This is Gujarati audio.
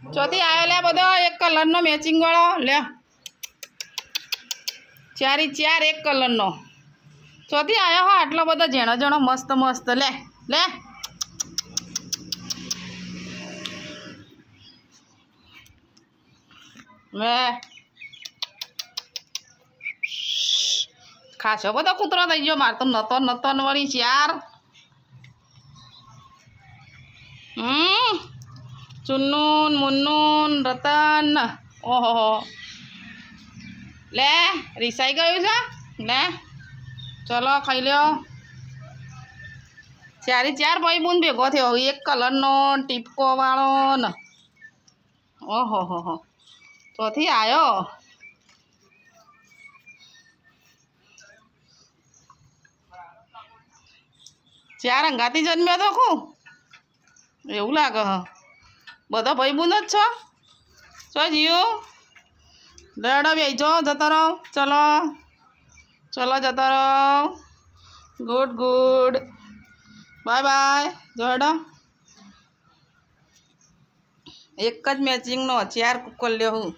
ચોથી આવ્યો લે બધો, એક કલરનો મેચિંગ વાળો. લે. ચારી, ચાર એક કલરનો. ચોથી આવ્યો હો, આટલો બધો ઝીણો ઝીણો, મસ્ત મસ્ત. લે લે. લે. ખાસો બધો કૂતરો થઈ ગયો, મારે તો નતો નતો વળી ચાર. હમ? ચુન્નુન મુન્નુન રતન ઓહો લે રિસાઈ ગયું છે લે ચલો ખાઈ લ્યો ચારે ચાર ભાઈ બૂન ભેગો થયો એક કલરનો ટીપકો વાળો ને ઓહો હો હો ચોથી આવ્યો ચાર અંગાથી જન્મ્યો તો ખું એવું લાગે હ બધા ભાઈબંધ જ છો? ચો જીવ લેડો બેજો જતો રહો. ચલો. ચલો જતો રહો. Good good. Bye bye. જોડો એક જ મેચિંગનો ચાર કુકર હું.